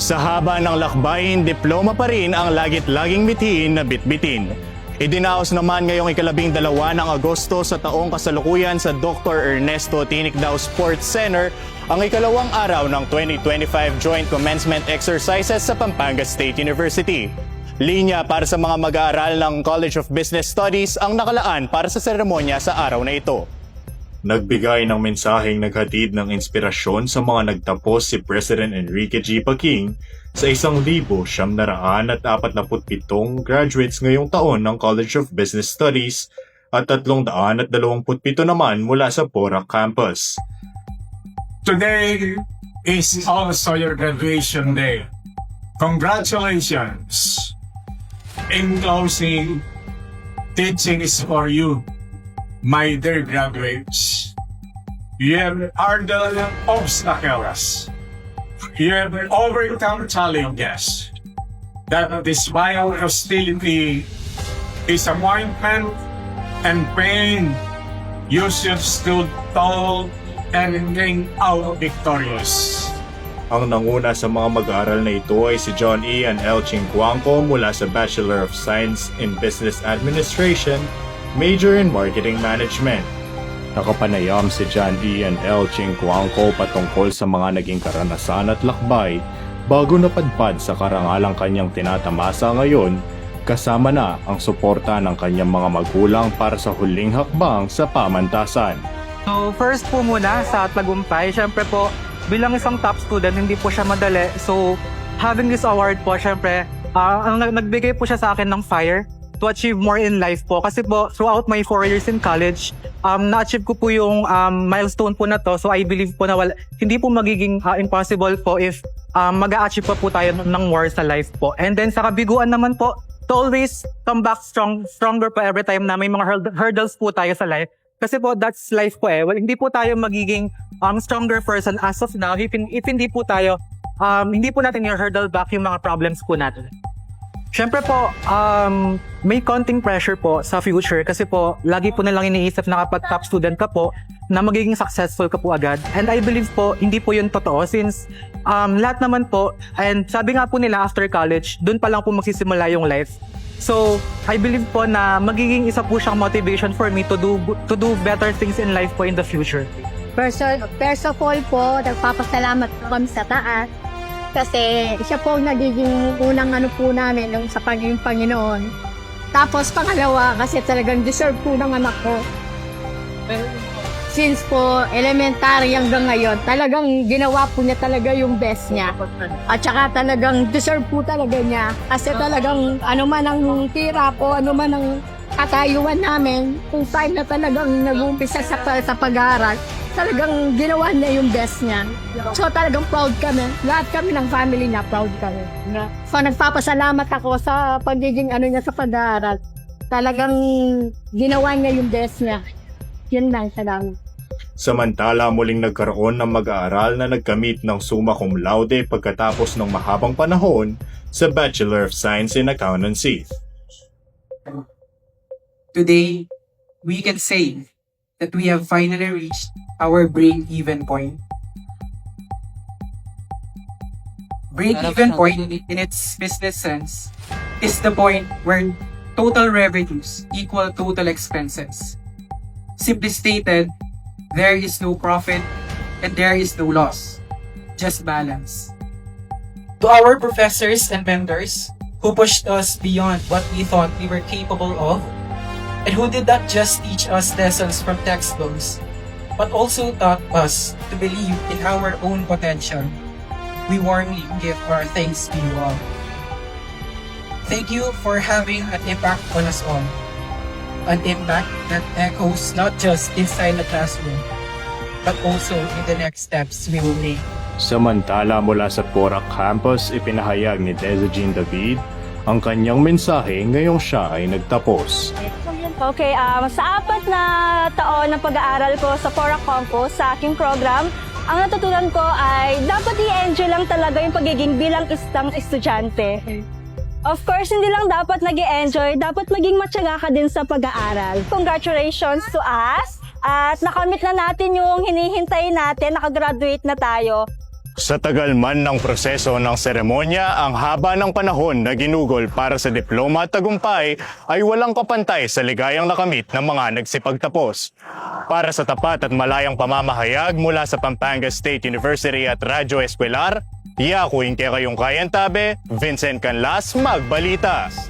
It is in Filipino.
Sa haba ng lakbayin, diploma pa rin ang lagit-laging mithiin na bitbitin. Idinaos naman ngayong ikalabing dalawa ng Agosto sa taong kasalukuyan sa Dr. Ernesto Tinikdao Sports Center ang ikalawang araw ng 2025 Joint Commencement Exercises sa Pampanga State University. Linya para sa mga mag-aaral ng College of Business Studies ang nakalaan para sa seremonya sa araw na ito. Nagbigay ng mensaheng naghatid ng inspirasyon sa mga nagtapos si President Enrique G. Paking sa isang libo siyam na raan at apat na pitong graduates ngayong taon ng College of Business Studies at tatlong daan at dalawamput pito naman mula sa Porac campus. Today is also your graduation day. Congratulations. In closing, teaching is for you, my dear graduates. You have hurdled obstacles. You have overcome challenges. That despite hostility, disappointment, and pain, you should stood tall and came out victorious. Ang nanguna sa mga mag-aaral na ito ay si John E. and L. Chingcuangco mula sa Bachelor of Science in Business Administration, major in Marketing Management. Nakapanayam si John E. and L. Chingcuangco patungkol sa mga naging karanasan at lakbay bago napadpad sa karangalang kanyang tinatamasa ngayon kasama na ang suporta ng kanyang mga magulang para sa huling hakbang sa pamantasan. So first po muna sa tagumpay, syempre po bilang isang top student hindi po siya madali. So having this award po syempre ah, ang nag- nagbigay po siya sa akin ng fire to achieve more in life po. Kasi po throughout my four years in college, um, na-achieve ko po yung um, milestone po na to. So I believe po na wala, hindi po magiging ah, impossible po if um, mag-a-achieve pa po tayo ng more sa life po. And then sa kabiguan naman po, to always come back strong, stronger po every time na may mga hurd- hurdles po tayo sa life. Kasi po, that's life po eh. Well, hindi po tayo magiging um, stronger person as of now if, if hindi po tayo, um, hindi po natin i-hurdle back yung mga problems po natin. Siyempre po, um, may konting pressure po sa future kasi po, lagi po nilang iniisip na kapag top student ka po, na magiging successful ka po agad. And I believe po, hindi po yun totoo since um, lahat naman po, and sabi nga po nila after college, dun pa lang po magsisimula yung life. So, I believe po na magiging isa po siyang motivation for me to do to do better things in life po in the future. First, first of all po, nagpapasalamat po kami sa taas. Kasi siya po ang nagiging unang ano po namin nung sa pagiging Panginoon. Tapos pangalawa, kasi talagang deserve po ng anak ko. Since po elementary hanggang ngayon, talagang ginawa po niya talaga yung best niya. At saka talagang deserve po talaga niya. Kasi talagang ano man ang tira po, ano man ang katayuan namin, kung time na talagang nag-umpisa sa, sa pag-aaral, talagang ginawa niya yung best niya. So talagang proud kami. Lahat kami ng family niya, proud kami. So nagpapasalamat ako sa pagiging ano niya sa pag-aaral. Talagang ginawa niya yung best niya. Yun lang, salamat. Samantala muling nagkaroon ng mag-aaral na nagkamit ng summa cum laude pagkatapos ng mahabang panahon sa Bachelor of Science in Accountancy. Today, we can say that we have finally reached our break-even point. Break-even point, in its business sense, is the point where total revenues equal total expenses. Simply stated, there is no profit and there is no loss, just balance. To our professors and mentors who pushed us beyond what we thought we were capable of, and who did not just teach us lessons from textbooks, but also taught us to believe in our own potential, we warmly give our thanks to you all. Thank you for having an impact on us all. An impact that echoes not just inside the classroom, but also in the next steps we will make. Samantala mula sa Porac campus, ipinahayag ni Deza David ang kanyang mensahe ngayong siya ay nagtapos. Okay, um, sa apat na taon ng pag-aaral ko sa Porac Campus, sa aking program, ang natutunan ko ay dapat i-enjoy lang talaga yung pagiging bilang isang estudyante. Of course, hindi lang dapat nag enjoy dapat maging matyaga ka din sa pag-aaral. Congratulations to us! At nakamit na natin yung hinihintay natin, nakagraduate na tayo. Sa tagal man ng proseso ng seremonya, ang haba ng panahon na ginugol para sa diploma at tagumpay ay walang kapantay sa ligayang nakamit ng mga nagsipagtapos. Para sa tapat at malayang pamamahayag mula sa Pampanga State University at Radyo Escolar, Yakuin kay kayong kayantabe, Vincent Canlas, Magbalitas.